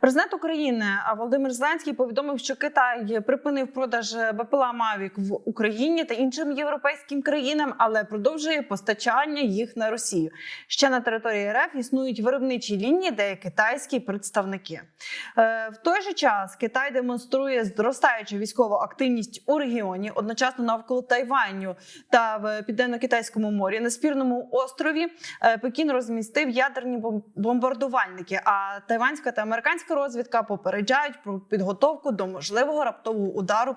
Президент України Володимир Зеленський повідомив, що Китай припинив продаж БПЛА Мавік в Україні та іншим європейським країнам, але продовжує постачання їх на Росію. Ще на території РФ існують виробничі лінії, де є китайські представники. Е, В той же час Китай демонструє зростаючу військову активність у регіоні, одночасно навколо Тайваню та в південно-китайському морі на спірному острові е, Пекін розмістив ядерні бом- бомбардувальники. А тайванська та американська розвідка попереджають про підготовку до можливого раптового удару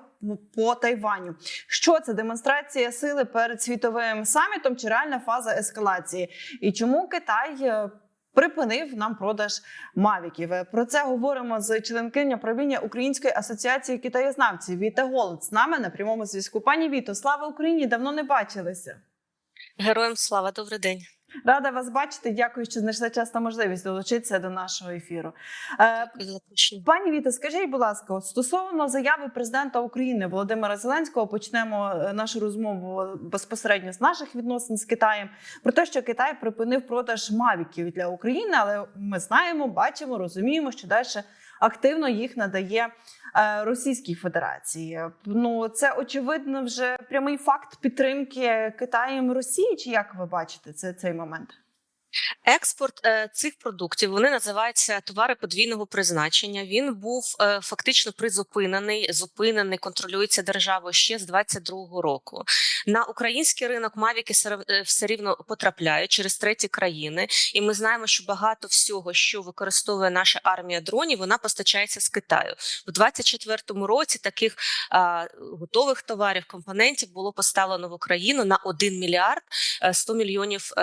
по- Тайваню. Що це демонстрація сили перед світовим самітом чи реальна фаза ескалації? І чому Китай? е, Припинив нам продаж мавіків. Про це говоримо з членкиня правління Української асоціації китаєзнавців Віта Голод з нами на прямому зв'язку. Пані Віто, слава Україні! Давно не бачилися. Героям слава, добрий день. Рада вас бачити. Дякую, що знайшли час та можливість долучитися до нашого ефіру. Е, Дякую. Пані Віта, скажіть, будь ласка, от стосовно заяви президента України Володимира Зеленського, почнемо е, нашу розмову безпосередньо з наших відносин з Китаєм про те, що Китай припинив продаж мавіків для України, але ми знаємо, бачимо, розуміємо, що далі активно їх надає е, Російській Федерації. Ну це очевидно вже прямий факт підтримки Китаєм Росії. Чи як ви бачите це цей момент? Експорт е, цих продуктів вони називаються товари подвійного призначення. Він був е, фактично призупинений, зупинений, контролюється державою ще з 22-го року. На український ринок мавіки е, все рівно потрапляють через треті країни, і ми знаємо, що багато всього, що використовує наша армія дронів, вона постачається з Китаю. У 24-му році таких а, готових товарів, компонентів було поставлено в Україну на 1 мільярд е, 100 мільйонів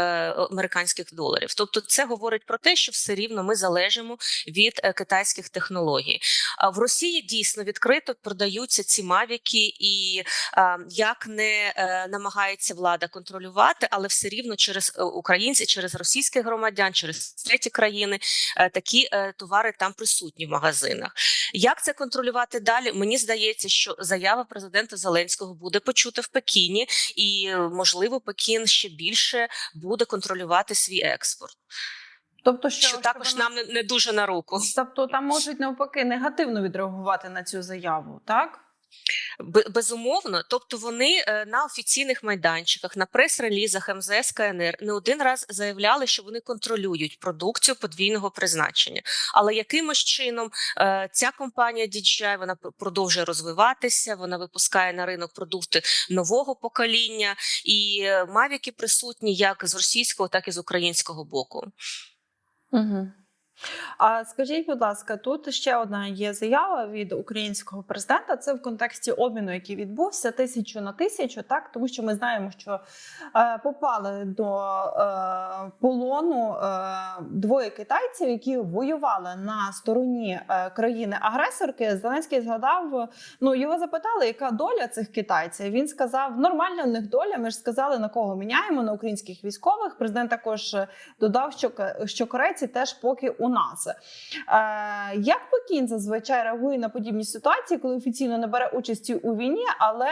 американських доларів. Тобто, це говорить про те, що все рівно ми залежимо від е, китайських технологій. А в Росії дійсно відкрито продаються ці мавіки, і як не е, намагається влада контролювати, але все рівно через е, українців, через російських громадян, через треті країни такі товари там присутні в магазинах. Як це контролювати далі? Мені здається, що заява президента Зеленського буде почута в Пекіні, і можливо, Пекін ще більше буде контролювати свій експорт, Тобто, що, що також вона- нам не, не дуже на руку. Тобто там можуть навпаки негативно відреагувати на цю заяву, так? Бе- Безумовно, тобто вони е, на офіційних майданчиках, на прес-релізах МЗС КНР не один раз заявляли, що вони контролюють продукцію подвійного призначення. Але якимось чином е, ця компанія DJI, вона продовжує розвиватися, вона випускає на ринок продукти нового покоління, і е, мавіки присутні як з російського, так і з українського боку. Угу. А скажіть, будь ласка, тут ще одна є заява від українського президента. Це в контексті обміну, який відбувся тисячу на тисячу, так тому що ми знаємо, що е, попали до е, полону е, двоє китайців, які воювали на стороні е, країни-агресорки. Зеленський згадав, ну його запитали, яка доля цих китайців. Він сказав, нормальна в них доля. Ми ж сказали, на кого міняємо на українських військових. Президент також е, додав, що, що корейці теж поки у нас. Е, як Пекін зазвичай реагує на подібні ситуації, коли офіційно не бере участі у війні, але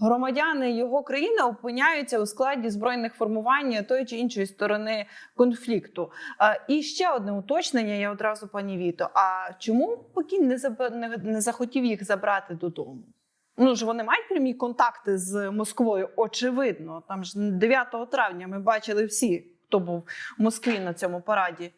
громадяни його країни опиняються у складі збройних формувань тої чи іншої сторони конфлікту? Е, і ще одне уточнення. Я одразу пані Віто. А чому Пекін не, заб... не, захотів їх забрати додому? Ну ж вони мають прямі контакти з Москвою. Очевидно, там ж 9 травня ми бачили всі, хто був в Москві на цьому параді.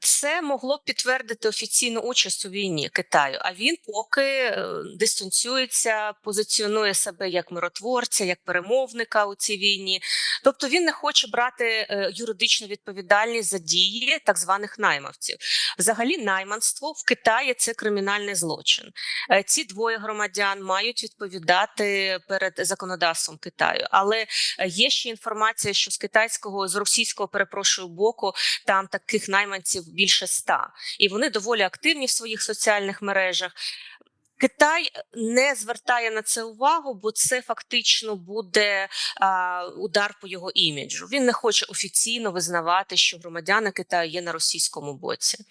Це могло б підтвердити офіційну участь у війні Китаю. А він поки е, дистанціюється, позиціонує себе як миротворця, як перемовника у цій війні. Тобто він не хоче брати е, юридичну відповідальність за дії так званих наймавців. Взагалі, найманство в Китаї це кримінальний злочин. Е, Ці двоє громадян мають відповідати перед законодавством Китаю. Але є ще інформація, що з китайського з російського перепрошую боку там таких найманців більше ста, і вони доволі активні в своїх соціальних мережах. Китай не звертає на це увагу, бо це фактично буде а, удар по його іміджу. Він не хоче офіційно визнавати, що громадяни Китаю є на російському боці.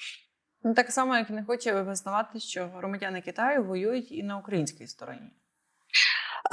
Ну, так само, як не хоче визнавати, що громадяни Китаю воюють і на українській стороні.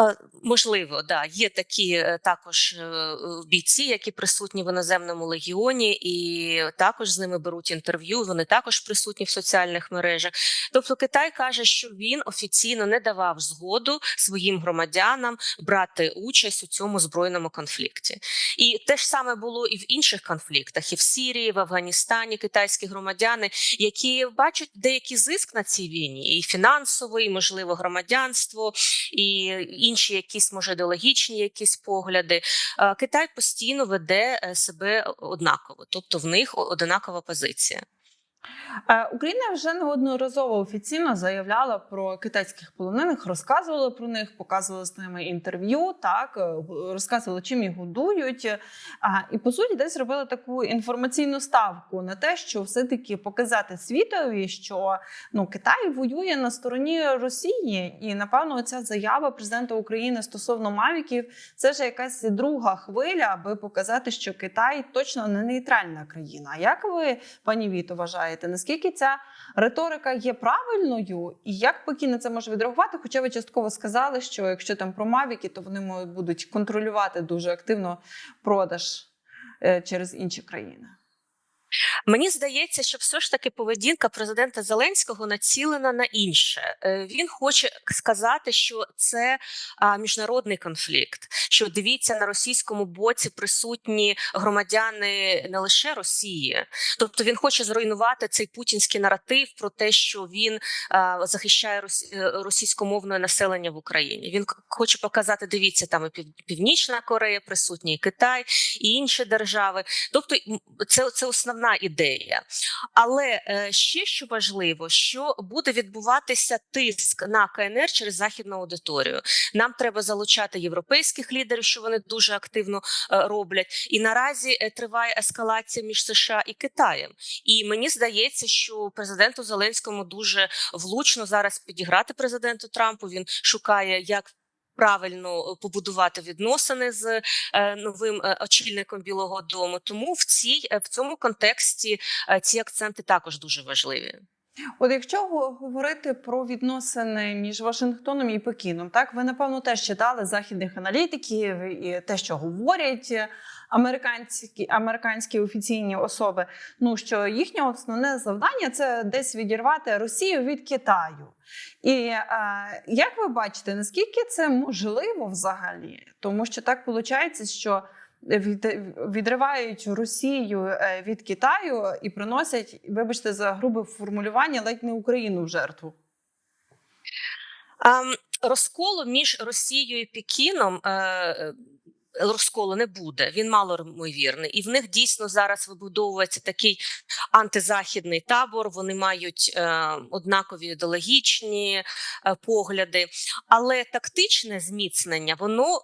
Е, Можливо, да є такі е, також е, бійці, які присутні в іноземному легіоні, і також з ними беруть інтерв'ю. Вони також присутні в соціальних мережах. Тобто, Китай каже, що він офіційно не давав згоду своїм громадянам брати участь у цьому збройному конфлікті. І те ж саме було і в інших конфліктах, і в Сірії, в Афганістані, китайські громадяни, які бачать деякий зиск на цій війні, і фінансовий, і, можливо, громадянство, і інші якісь може ідеологічні якісь погляди. Е, Китай постійно веде е, себе однаково, тобто в них одинакова позиція. Е, Україна вже неодноразово офіційно заявляла про китайських полонених, розказувала про них, показувала з ними інтерв'ю, так е, розказувала, чим їх годують. І по суті, десь робила таку інформаційну ставку на те, що все-таки показати світові, що ну Китай воює на стороні Росії, і напевно, ця заява президента України стосовно мавіків це ж якась друга хвиля, аби показати, що Китай точно не нейтральна країна. Як ви, пані Віто, вважаєте, наскільки ця риторика є правильною, і як Пекін на це може відреагувати? Хоча ви частково сказали, що якщо там про мавіки, то вони будуть контролювати дуже активно продаж е, через інші країни. Мені здається, що все ж таки поведінка президента Зеленського націлена на інше. Е, Він хоче сказати, що це міжнародний конфлікт. Що дивіться на російському боці присутні громадяни не лише Росії, тобто він хоче зруйнувати цей путінський наратив про те, що він захищає е, російськомовне населення в Україні. Він хоче показати: дивіться, там і Північна Корея присутні, і Китай, і інші держави. Тобто, це, це основна ідея. Але е, ще що важливо, що буде відбуватися тиск на КНР через західну аудиторію. Нам треба залучати європейських лідерів, що вони дуже активно е, роблять. І наразі е, триває ескалація між США і Китаєм. І мені здається, що президенту Зеленському дуже влучно зараз підіграти президенту Трампу. Він шукає як. Правильно е, побудувати відносини з е, новим е, очільником Білого Дому. Тому в цій в цьому контексті ці акценти також дуже важливі. От якщо говорити про відносини між Вашингтоном і Пекіном, так ви напевно теж читали західних аналітиків і те, що говорять американські американські офіційні особи. Ну що їхнє основне завдання це десь відірвати Росію від Китаю. І е, як ви бачите, наскільки це можливо взагалі? Тому що так виходить, що від, відривають Росію е, від Китаю і приносять, вибачте, за грубе формулювання, ледь не Україну в жертву. М, розколу між Росією і Пекіном. Е, Розколу не буде, він мало ймовірний, і в них дійсно зараз вибудовується такий антизахідний табор. Вони мають е, однакові ідеологічні е, погляди, але тактичне зміцнення воно е,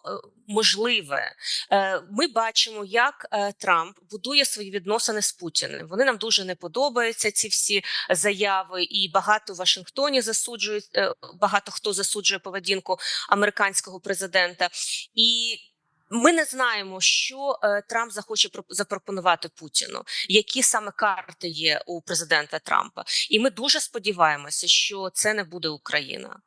можливе. Е, ми бачимо, як е, Трамп будує свої відносини з Путіним. Вони нам дуже не подобаються. Ці всі заяви, і багато в Вашингтоні засуджують. е, Багато хто засуджує поведінку американського президента і. Ми не знаємо, що е, Трамп захоче про- запропонувати Путіну, які саме карти є у президента Трампа, і ми дуже сподіваємося, що це не буде Україна.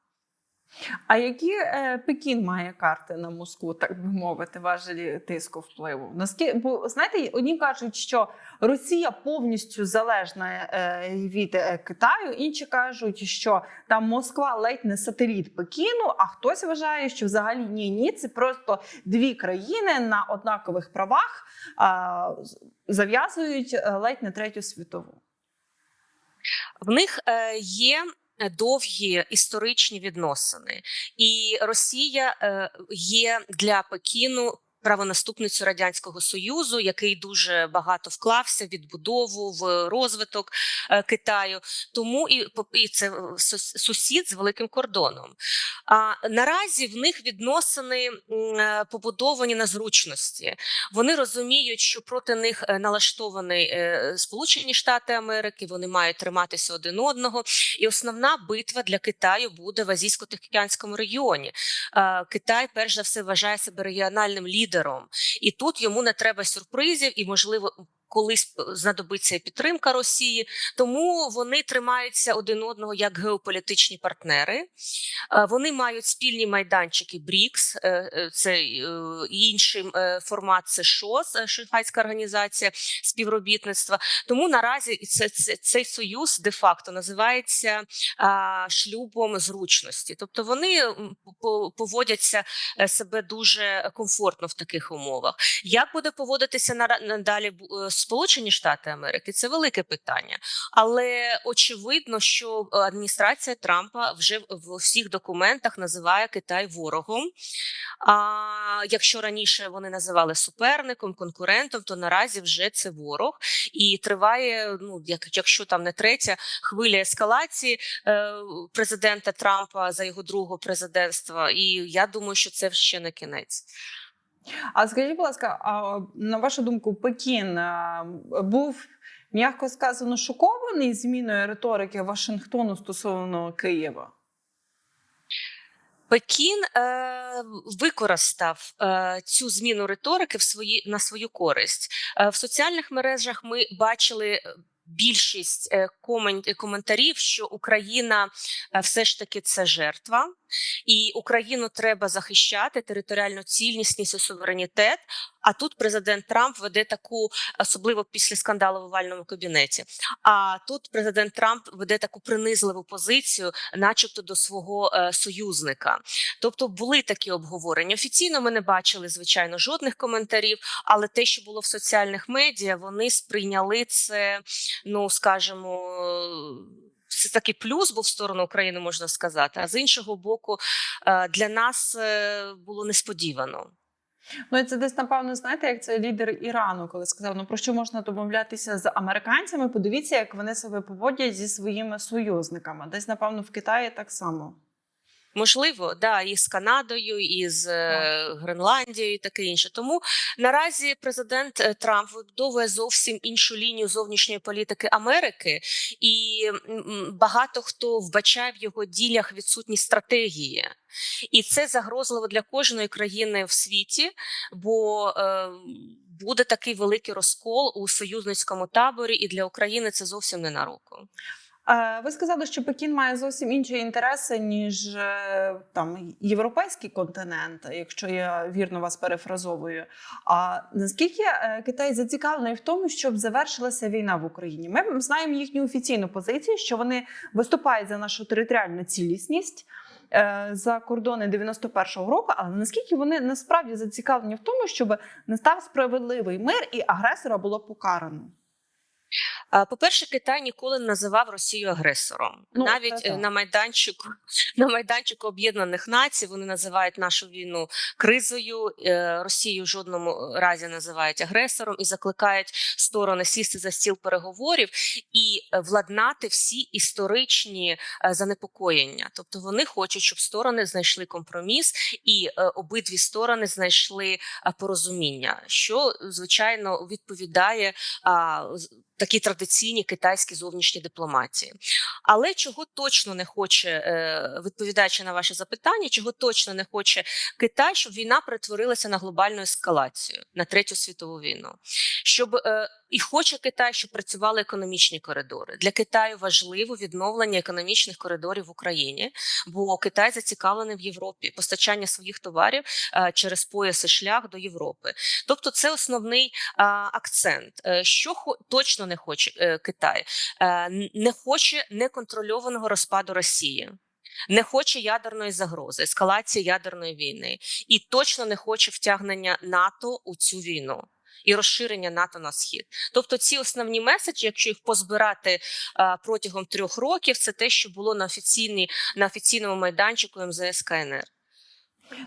А які е, Пекін має карти на Москву, так би мовити, важелі тиску впливу? Наскільки бо знаєте, одні кажуть, що Росія повністю залежна е, від е, Китаю, інші кажуть, що там Москва ледь не сателіт Пекіну. А хтось вважає, що взагалі ні, ні, це просто дві країни на однакових правах з- зав'язують е, ледь не третю світову. В них е, є довгі історичні відносини, і Росія е, є для Пекіну. Правонаступницю радянського союзу, який дуже багато вклався в відбудову в розвиток е, Китаю, тому і і це сусід з великим кордоном. А наразі в них відносини е, побудовані на зручності. Вони розуміють, що проти них е, налаштовані е, Сполучені Штати Америки. Вони мають триматися один одного. І основна битва для Китаю буде в азійсько-тихоокеанському регіоні. Е, Китай, перш за все, вважає себе регіональним лідером, і тут йому не треба сюрпризів, і можливо. Колись знадобиться підтримка Росії, тому вони тримаються один одного як геополітичні партнери. Е, Вони мають спільні майданчики БРІКС, е, е, це інший формат це ШОС, Шанхайська організація співробітництва. Тому наразі це, це цей союз де-факто називається а, шлюбом зручності. Тобто вони поводяться себе дуже комфортно в таких умовах. Як буде поводитися надалі Сполучені Штати Америки? Це велике питання, але очевидно, що е, адміністрація Трампа вже в всіх документах називає Китай ворогом. А якщо раніше вони називали суперником, конкурентом, то наразі вже це ворог і триває. Ну як якщо там не третя хвиля ескалації е, президента Трампа за його другого президентства, і я думаю, що це ще не кінець. А скажіть, будь ласка, а на вашу думку, Пекін був м'яко сказано шокований зміною риторики Вашингтону стосовно Києва? Пекін е, використав е, цю зміну риторики в свої на свою користь. Е, в соціальних мережах ми бачили. е, Більшість е, комен- коментарів, що Україна е, все ж таки це жертва, і Україну треба захищати територіальну цільнісність і суверенітет. А тут президент Трамп веде таку, особливо після скандалу в овальному кабінеті. А тут президент Трамп веде таку принизливу позицію, начебто до свого е, союзника. Тобто були такі обговорення. Офіційно ми не бачили, звичайно, жодних коментарів, але те, що було в соціальних медіа, вони сприйняли це, ну скажімо. Це такий плюс був в сторону України, можна сказати. А з іншого боку, е, для нас е, було несподівано. Ну це десь напевно знаєте, як це лідер Ірану, коли сказав: ну про що можна домовлятися з американцями? Подивіться, як вони себе поводять зі своїми союзниками. Десь напевно в Китаї так само. Можливо, да, і з Канадою, і з е, Гренландією, і таке інше. Тому наразі президент е, Трамп вибудовує зовсім іншу лінію зовнішньої політики Америки, і багато хто вбачає в його діях відсутність стратегії. І це загрозливо для кожної країни в світі, бо е, буде такий великий розкол у союзницькому таборі, і для України це зовсім не на руку. Ви сказали, що Пекін має зовсім інші інтереси, ніж е, там європейський континент, якщо я вірно вас перефразовую. А наскільки е, Китай зацікавлений в тому, щоб завершилася війна в Україні? Ми знаємо їхню офіційну позицію, що вони виступають за нашу територіальну цілісність. е, За кордони 91-го року, але наскільки вони насправді зацікавлені в тому, щоб настав справедливий мир і агресора було покарано? По-перше, Китай ніколи не називав Росію агресором. Ну, Навіть це е, так. на майданчику на майданчику Об'єднаних Націй вони називають нашу війну кризою. е, Росію в жодному разі називають агресором і закликають сторони сісти за стіл переговорів і е, владнати всі історичні занепокоєння. Тобто вони хочуть, щоб сторони знайшли компроміс, і обидві сторони знайшли порозуміння, що звичайно відповідає а, традиційні китайській зовнішній дипломатії. Але чого точно не хоче, е, відповідаючи на ваше запитання, чого точно не хоче Китай, щоб війна перетворилася на глобальну ескалацію на третю світову війну, щоб е, і хоче Китай, щоб працювали економічні коридори. Для Китаю важливо відновлення економічних коридорів в Україні, бо Китай зацікавлений в Європі постачання своїх товарів е, через пояс і шлях до Європи. Тобто, це основний акцент. Е, Що точно не хоче е, Китай? Не хоче неконтрольованого розпаду Росії. Не хоче ядерної загрози, ескалації ядерної війни, і точно не хоче втягнення НАТО у цю війну і розширення НАТО на схід. Тобто, ці основні меседжі, якщо їх позбирати а, протягом трьох років, це те, що було на офіційній на офіційному майданчику МЗС КНР.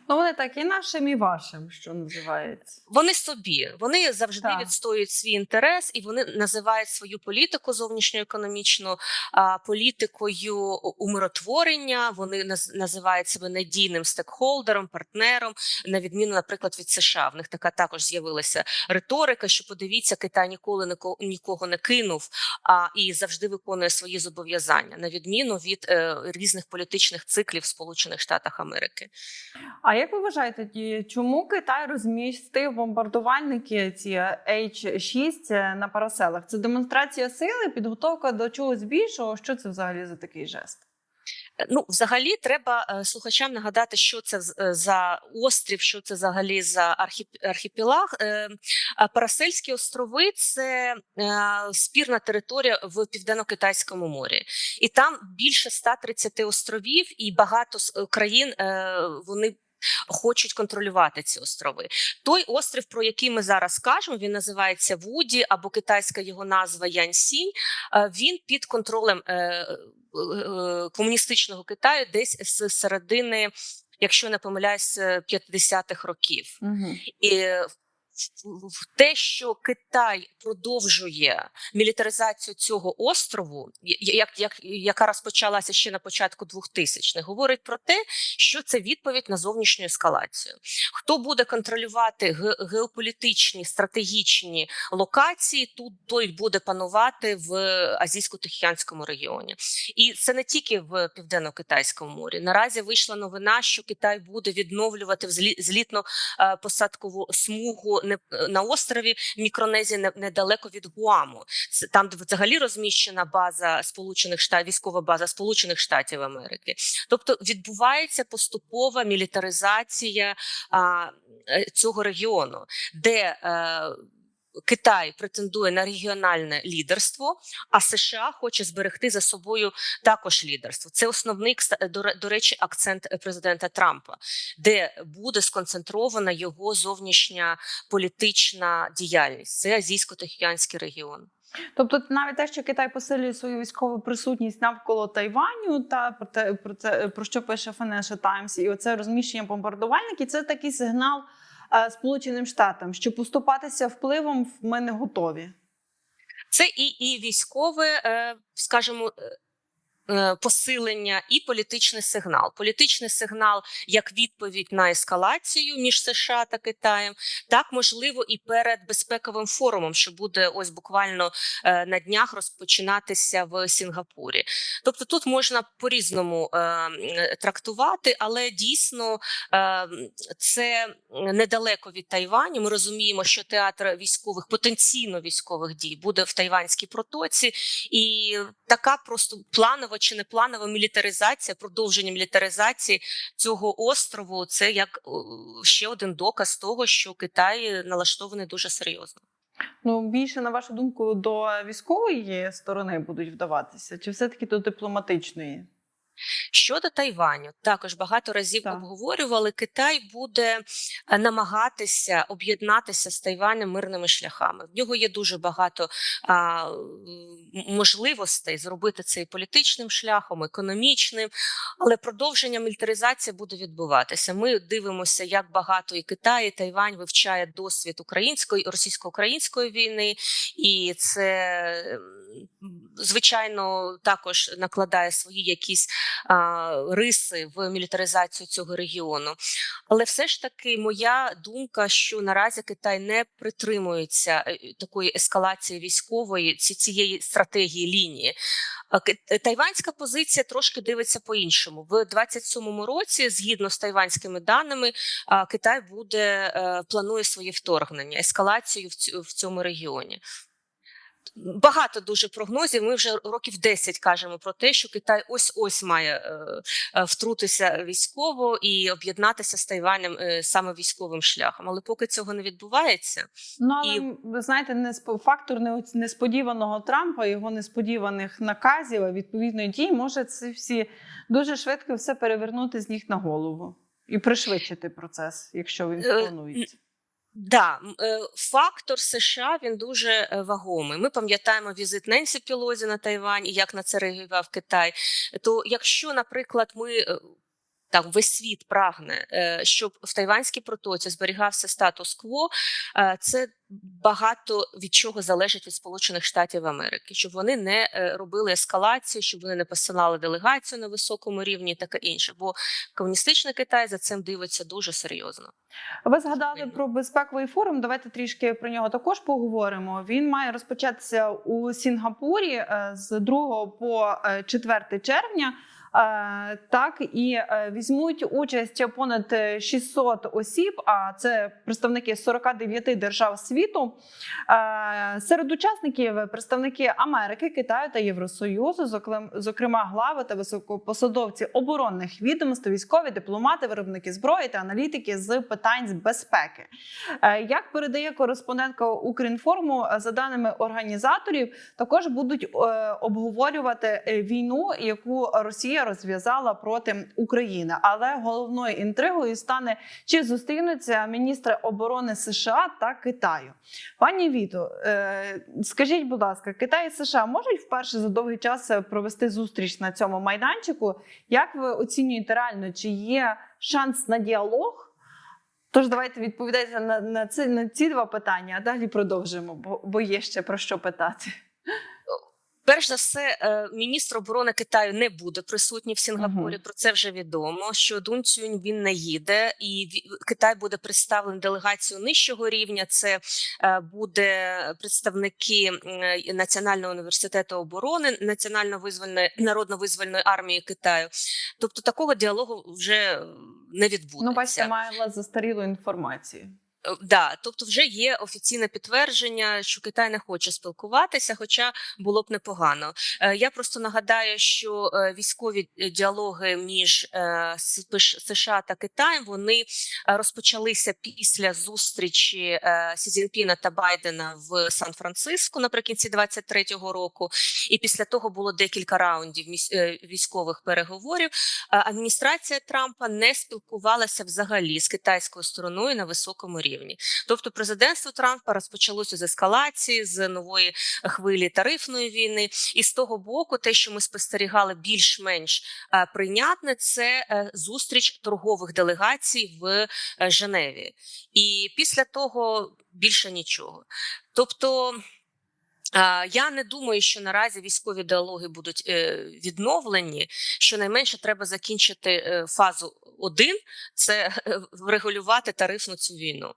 Ну вони так і нашим, і вашим, що називається. Вони собі, вони завжди Так. відстоюють свій інтерес, і вони називають свою політику зовнішньоекономічну а, політикою умиротворення. Вони наз- називають себе надійним стекхолдером, партнером, на відміну, наприклад, від США. В них така також з'явилася риторика, що подивіться, Китай ніколи нікого не кинув, а і завжди виконує свої зобов'язання, на відміну від е, різних політичних циклів Сполучених Штатах Америки. А як ви вважаєте, чому Китай розмістив бомбардувальники ці H-6 на параселах? Це демонстрація сили, підготовка до чогось більшого? Що це взагалі за такий жест? Ну, взагалі, треба е, слухачам нагадати, що це е, за острів, що це взагалі за архіп- архіпелаг. Е, Парасельські острови це е, спірна територія в південно-китайському морі, і там більше 130 островів, і багато е, країн е, вони. Хочуть контролювати ці острови. Той острів, про який ми зараз кажемо, він називається Вуді або китайська його назва Яньсінь. Е, Він під контролем е, е, комуністичного Китаю десь з середини, якщо не помиляюсь, е, 50-х років. Угу. І в- те, що Китай продовжує мілітаризацію цього острову, як, як, яка розпочалася ще на початку 2000-х, говорить про те, що це відповідь на зовнішню ескалацію. Хто буде контролювати геополітичні стратегічні локації, тут той буде панувати в азійсько-тихоокеанському регіоні. І це не тільки в південно-китайському морі. Наразі вийшла новина, що Китай буде відновлювати злітно е, посадкову смугу не на острові Мікронезії недалеко від Гуаму. Це там, взагалі розміщена база Сполучених Штатів, військова база Сполучених Штатів Америки. Тобто відбувається поступова мілітаризація а, е, цього регіону, де е, Китай претендує на регіональне лідерство, а США хоче зберегти за собою також лідерство. Це основний до, речі, акцент президента Трампа, де буде сконцентрована його зовнішня політична діяльність. Це азійсько-тихоокеанський регіон. Тобто, навіть те, що Китай посилює свою військову присутність навколо Тайваню, та про те, про це про що пише Financial Times, і оце розміщення бомбардувальників, це такий сигнал Сполученим Штатам, що поступатися впливом ми не готові. Це і, і військове, е, скажімо, е, е, посилення, і політичний сигнал. Політичний сигнал як відповідь на ескалацію між США та Китаєм, так можливо і перед безпековим форумом, що буде ось буквально е, на днях розпочинатися в Сінгапурі. Тобто тут можна по-різному е, трактувати, але дійсно е, це недалеко від Тайваню. Ми розуміємо, що театр військових потенційно військових дій буде в Тайванській протоці, і така просто планова чи не планова мілітаризація, продовження мілітаризації цього острову. Це як ще один доказ того, що Китай налаштований дуже серйозно. Ну більше на вашу думку до військової сторони будуть вдаватися, чи все таки до дипломатичної? Щодо Тайваню, також багато разів Так. обговорювали. Китай буде е, намагатися об'єднатися з Тайванем мирними шляхами. В нього є дуже багато а, можливостей зробити це і політичним шляхом, економічним, але продовження мілітаризації буде відбуватися. Ми дивимося, як багато і Китай, і Тайвань вивчає досвід української російсько-української війни, і це звичайно також накладає свої якісь риси в мілітаризацію цього регіону. Але все ж таки, моя думка, що наразі Китай не притримується е, такої ескалації військової ці- цієї стратегії лінії. Е, Тайванська позиція трошки дивиться по-іншому. В 27-му році, згідно з тайванськими даними, Китай буде е, планує своє вторгнення, ескалацію в цьому регіоні. Багато дуже прогнозів. Ми вже років 10 кажемо про те, що Китай ось ось має е, е, втрутися військово і об'єднатися з Тайванем е, саме військовим шляхом. Але поки цього не відбувається, Ну але І- ви знаєте, несп- фактор не- несподіваного Трампа, його несподіваних наказів, а відповідної дій може це всі дуже швидко все перевернути з ніг на голову і пришвидшити процес, якщо він планується. Да, е, фактор США він дуже е, вагомий. Ми пам'ятаємо візит Ненсі Пілозі на Тайвань і як на це реагував Китай. То якщо, наприклад, ми так весь світ прагне, е, щоб в Тайванській протоці зберігався статус-кво, е, це багато від чого залежить від Сполучених Штатів Америки, щоб вони не е, робили ескалацію, щоб вони не посилали делегацію на високому рівні, таке інше. Бо комуністичний Китай за цим дивиться дуже серйозно. Ви згадали про безпековий форум. Давайте трішки про нього також поговоримо. Він має розпочатися у Сінгапурі з 2 по е, 4 червня. Е, Так і е, візьмуть участь понад 600 осіб, а це представники 49 держав світу. Е, Серед учасників представники Америки, Китаю та Євросоюзу, зокрема глави та високопосадовці оборонних відомств, військові дипломати, виробники зброї та аналітики з питань з безпеки. Е, Як передає кореспондентка Укрінформу, е, за даними організаторів, також будуть е, обговорювати е, війну, яку Росія розв'язала проти України. Але головною інтригою стане чи зустрінуться міністри оборони США та Китаю. Пані Віто, е, скажіть, будь ласка, Китай і США можуть вперше за довгий час провести зустріч на цьому майданчику? Як ви оцінюєте реально, чи є шанс на діалог? Тож давайте відповідайте на, на, ці, на ці два питання, а далі продовжимо, бо, бо є ще про що питати. Перш за все, е, міністр оборони Китаю не буде присутній в Сінгапурі. Мгм. Про це вже відомо. Що Дун Цюнь він не їде, і Китай буде представлений делегацією нижчого рівня. Це е, буде представники Національного університету оборони, національно-визвольної народно-визвольної армії Китаю. Тобто такого діалогу вже не відбудеться. Ну, бачите, має застарілу інформацію. Е, Да, тобто вже є офіційне підтвердження, що Китай не хоче спілкуватися, хоча було б непогано. Е, Я просто нагадаю, що е, військові діалоги між США та Китаєм вони розпочалися після зустрічі Сі Цзіньпіна та Байдена в Сан-Франциско наприкінці 23-го року. І після того було декілька раундів військових переговорів. Адміністрація Трампа не спілкувалася взагалі з китайською стороною на високому рівні. Тобто, президентство Трампа розпочалося з ескалації, з нової хвилі тарифної війни. І з того боку, те, що ми спостерігали більш-менш е, прийнятне, це е, зустріч торгових делегацій в е, Женеві. І після того більше нічого. Тобто. Я не думаю, що наразі військові діалоги будуть е, відновлені. Щонайменше треба закінчити е, фазу 1 – це е, врегулювати тарифну цю війну.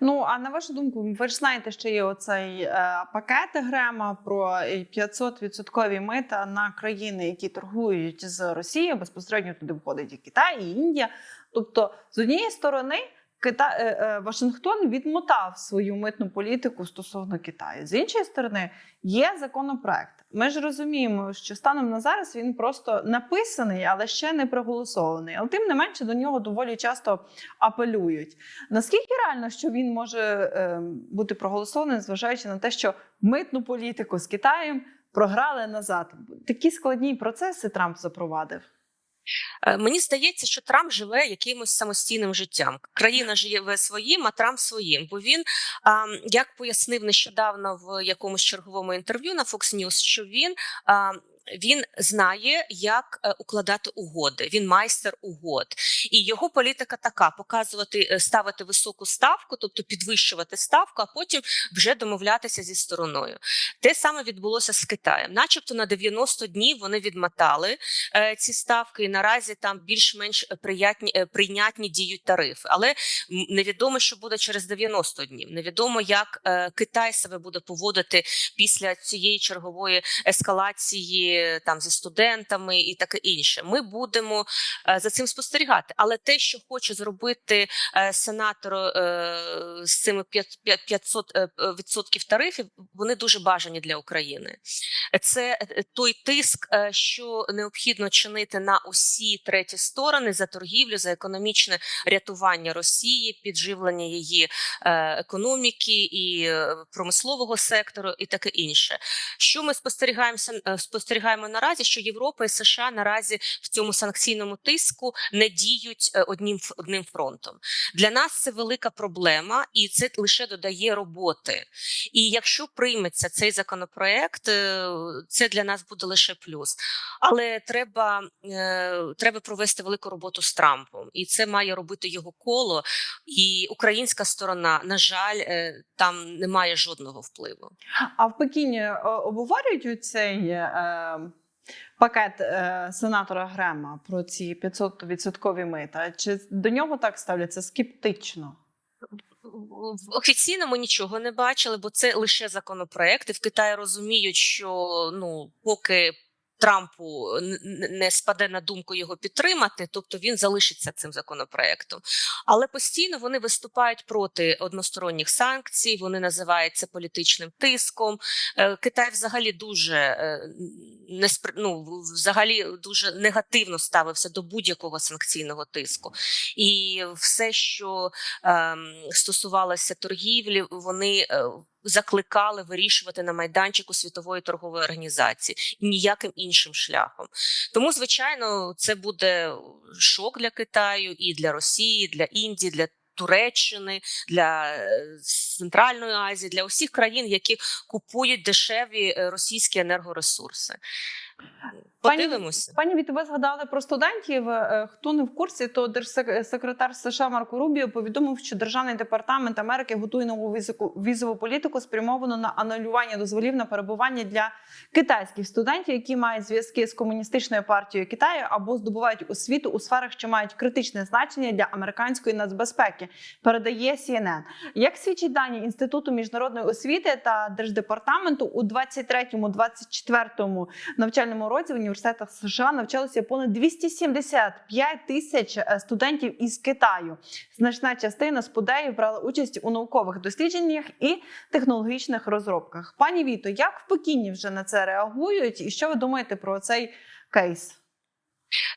Ну а на вашу думку, ви ж знаєте, що є оцей е, пакет Грема про 500% мита на країни, які торгують з Росією. Безпосередньо туди входить і Китай, і Індія. Тобто, з однієї сторони, Кита... е, е, Вашингтон відмотав свою митну політику стосовно Китаю. З іншої сторони, є законопроект. Ми ж розуміємо, що станом на зараз він просто написаний, але ще не проголосований. Але тим не менше до нього доволі часто апелюють. Наскільки реально, що він може е, бути проголосований, зважаючи на те, що митну політику з Китаєм програли назад? Такі складні процеси Трамп запровадив. Е, Мені здається, що Трамп живе якимось самостійним життям. Країна живе своїм, а Трамп своїм. Бо він, як пояснив нещодавно в якомусь черговому інтерв'ю на Fox News, що він. Він знає, як е, укладати угоди. Він майстер угод, і його політика така: показувати, е, ставити високу ставку, тобто підвищувати ставку, а потім вже домовлятися зі стороною. Те саме відбулося з Китаєм, начебто на 90 днів вони відмотали е, ці ставки, і наразі там більш-менш приятні прийнятні діють тарифи. Але невідомо, що буде через 90 днів. Невідомо, як Китай себе буде поводити після цієї чергової ескалації е, там зі студентами і таке інше. Ми будемо е, за цим спостерігати. Але те, що хоче зробити е, сенатор з цими 5 500 е, відсотків тарифів, вони дуже бажані для України. Це той тиск, що необхідно чинити на усі треті сторони за торгівлю, за економічне рятування Росії, підживлення її економіки і промислового сектору, і таке інше. Що ми спостерігаємося е, спостерігаємо наразі? Що Європа і США наразі в цьому санкційному тиску не діють е, одним одним фронтом. Для нас це велика проблема, і це лише додає роботи. І якщо прийметься цей законопроект, е, це для нас буде лише плюс. Але треба, е, треба провести велику роботу з Трампом, і це має робити його коло. І українська сторона, на жаль, там немає жодного впливу. А в Пекіні обговорюють цей пакет е, сенатора Грема про ці 500% мита? Чи до нього так ставляться скептично? Офіційно ми нічого не бачили, бо це лише законопроекти. В Китаї розуміють, що ну поки Трампу н- не спаде на думку його підтримати, тобто він залишиться цим законопроектом. Але постійно вони виступають проти односторонніх санкцій. Вони називають це політичним тиском. Е, Китай взагалі дуже е, неспри... ну, взагалі дуже негативно ставився до будь-якого санкційного тиску. І все, що ем, стосувалося торгівлі, вони е, закликали вирішувати на майданчику світової торгової організації і ніяким іншим шляхом. Тому, звичайно, це буде шок для Китаю і для Росії, і для Індії, для. Туреччини для е, Центральної Азії, для усіх країн, які купують дешеві е, російські енергоресурси. Подивимося. Пані Віто, ви згадали про студентів. Е, Хто не в курсі, то держсекретар США Марко Рубіо повідомив, що Державний департамент Америки готує нову візову політику, спрямовану на анулювання дозволів на перебування для китайських студентів, які мають зв'язки з комуністичною партією Китаю або здобувають освіту у сферах, що мають критичне значення для американської нацбезпеки. Передає CNN. Як свідчить дані інституту міжнародної освіти та держдепартаменту у 23-24 навчальному році в університетах США навчалося понад 275 тисяч е, студентів із Китаю. Значна частина спудеїв брала участь у наукових дослідженнях і технологічних розробках. Пані Віто, як в Пекіні вже на це реагують, і що ви думаєте про цей кейс?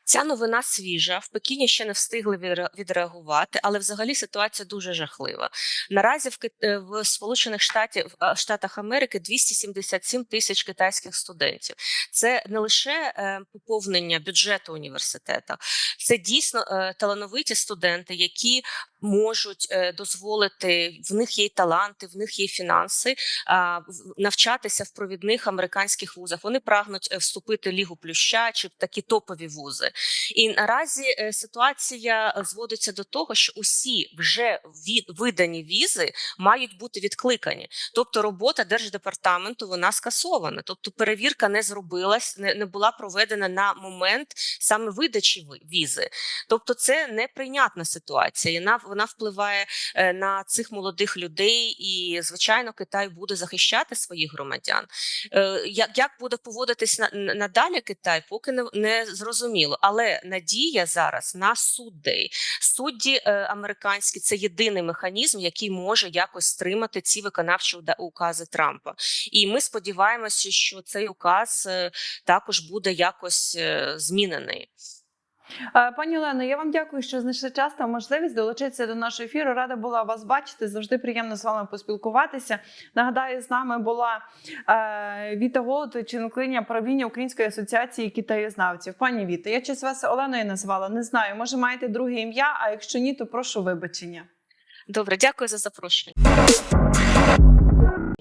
Ця новина свіжа. В Пекіні ще не встигли відреагувати, але взагалі ситуація дуже жахлива. Наразі в, е, в Сполучених Штатів е, Штатах Америки 277 тисяч китайських студентів. Це не лише е, поповнення бюджету університету, це дійсно талановиті студенти, які можуть е, дозволити в них є таланти, в них є фінанси навчатися в провідних американських вузах. Вони прагнуть е, вступити в лігу плюща чи в такі топові вузи. І наразі е, ситуація зводиться до того, що усі вже видані візи мають бути відкликані. Тобто робота держдепартаменту вона скасована. Тобто перевірка не зробилась, не, була проведена на момент саме видачі ви- візи. Тобто, це неприйнятна ситуація. І вона, вона впливає е, на цих молодих людей, і звичайно, Китай буде захищати своїх громадян. Е, Як, як буде поводитись на, на- надалі Китай, поки не, не зрозуміло. Але надія зараз на суддей. Судді е, американські це єдиний механізм, який може якось стримати ці виконавчі укази Трампа. І ми сподіваємося, що цей указ також буде якось змінений. Е, Пані Олено, я вам дякую, що знайшли час та можливість долучитися до нашого ефіру. Рада була вас бачити. Завжди приємно з вами поспілкуватися. Нагадаю, з нами була е, Віта Голод, членкиня правління Української асоціації китаєзнавців. Пані Віта, я щось вас Оленою назвала. Не знаю, може маєте друге ім'я, а якщо ні, то прошу вибачення. Добре, дякую за запрошення.